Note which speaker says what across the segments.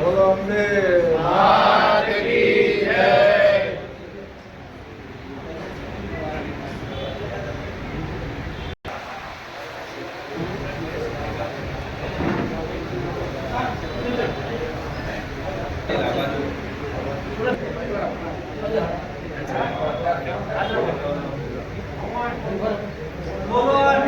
Speaker 1: બોલો અમને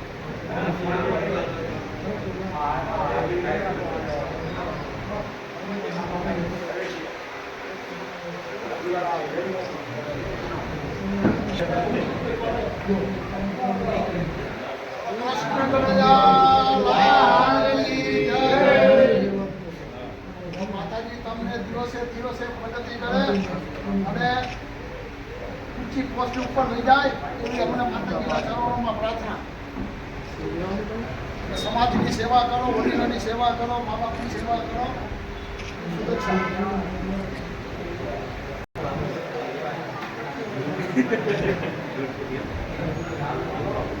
Speaker 2: માતાજી તમને દિવસે દિવસે પ્રગતિ કરે અને ઊંચી પોસ્ટ ઉપર લઈ જાય એવી અમને માતાજીના ચરણોમાં પ્રાર્થના. સમાજની સેવા કરો, વડીલોની સેવા કરો, મા બાપની સેવા કરો. શુભેચ્છા
Speaker 3: Gracias.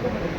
Speaker 3: Yeah.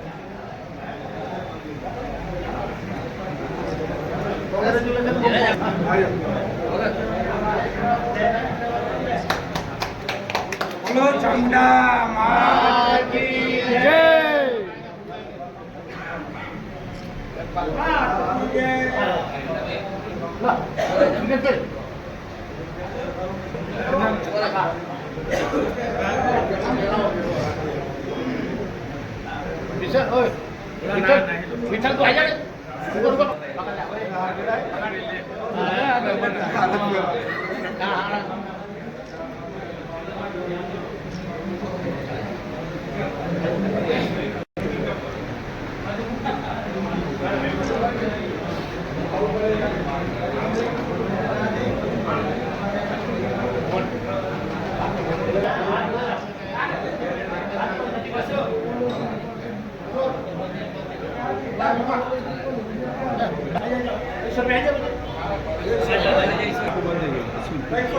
Speaker 4: બોલો ચામુંડા માત કી જય
Speaker 1: વિઠ્ઠલ ઓય વિઠ્ઠલ વિઠ્ઠલ તું આજા ને ઉપર ઉપર સર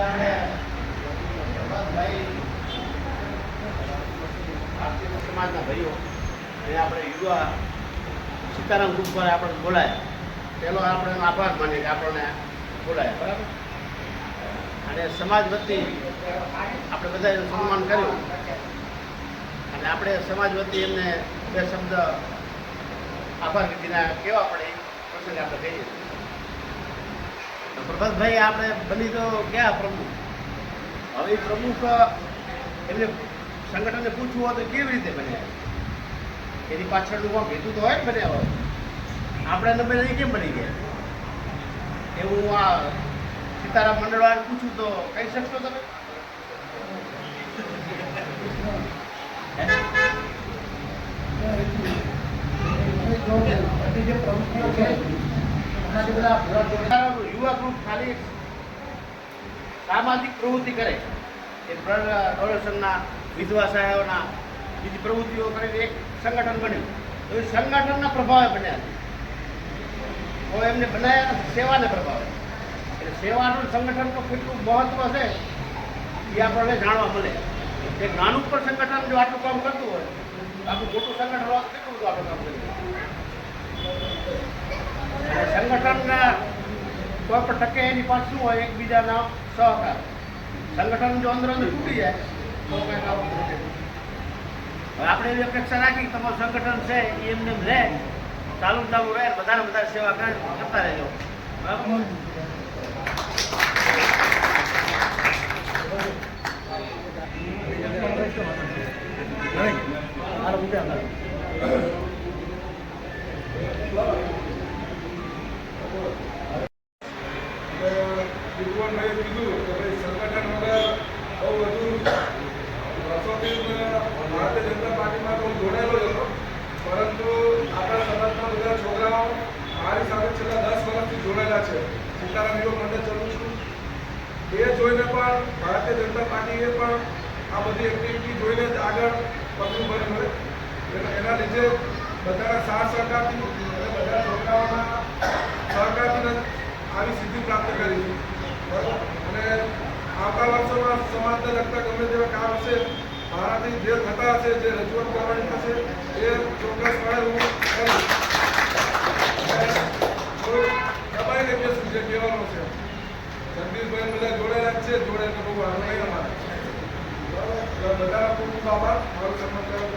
Speaker 1: આપણે ભારતીય સમાજના ભાઈઓ અને આપણે યુવા સીતારામ ગ્રુપ પર આપણે બોલાયા પહેલો આપણે એનો આભાર માનીએ કે આપણને બોલાયા. બરાબર અને સમાજ વતી આપણે બધાએ સન્માન કર્યું. અને આપણે સમાજ વતી એમને બે શબ્દ આભાર વિધિના કેવા પડે? એ પ્રસંગે આપણે કહીએ તો પ્રભાતભાઈ આપણે બની તો ક્યાં પ્રમુખ? હવે એ પ્રમુખ એમને સંગઠનને પૂછવું હોય તો કેવી રીતે બન્યા એની પાછળનું કોઈ હેતુ તો હોય ને બન્યા હોય? આપણે નંબર નહીં કેમ બની ગયા? એવું આ સીતારામ મંડળવાળાને પૂછું તો કહી શકશો તમે? જે હે? યુવા ગ્રુપ ખાલી સામાજિક પ્રવૃત્તિ કરે એ પ્રદર્શનના વિધવા સહાયોના બીજી પ્રવૃત્તિઓ કરીને એક સંગઠન બન્યું. તો એ સંગઠનના પ્રભાવે બન્યા તો એમને બનાવ્યા સેવાને પ્રભાવે. એટલે સેવાનું સંગઠનનું કેટલું મહત્વ છે, એ આપણને જાણવા મળે. એક નાનું પણ સંગઠન જો આટલું કામ કરતું હોય આટલું મોટું સંગઠન કેટલું બધું આપણે કામ અને સંગઠનના કોઈ પણ ટકે એની પાસે શું હોય, એકબીજાના સહકાર. સંગઠન જો અંદર અંદર તૂટી જાય, તો કંઈ કામ હવે આપણે એવી અપેક્ષા રાખી તમારું સંગઠન છે એ એમને એમ રહે, ચાલુ ચાલુ રહે, બધાને બધા સેવા કરે કરતા રહેજો. બરાબર. થાઓ.
Speaker 4: મેં કીધું કે ભાઈ સંગઠન વગર બહુ બધું વર્ષોથી ભારતીય જનતા પાર્ટીમાં તો હું જોડાયેલો હતો. પરંતુ આપણા સમાજના બધા છોકરાઓ મારી સાથે છેલ્લા દસ વર્ષથી જોડાયેલા છે. સીતારામ યુવક મંડળ ચલું છું. એ જોઈને પણ ભારતીય જનતા પાર્ટીએ પણ આ બધી એક્ટિવિટી જોઈને જ આગળ પગલું ભર્યું હોય એના- એના લીધે બધાના સાથ સહકારથી બધા છોકરાઓના સહકારથી આવી સિદ્ધિ પ્રાપ્ત કરી છે. અને આવતા વર્ષોમાં સમાજને લગતા ગમે તેવા કામ હશે મારાથી જે થતા હશે, જે રજૂઆત કરવાની થશે, એ ચોક્કસપણે હું દબાઈને બેસું જે કહેવાનું છે. જગદીશભાઈ બધા જોડેલા છે, જોડે તો બહુ નહીં અમારે બધાનો ખૂબ આભાર. મારું બદલ.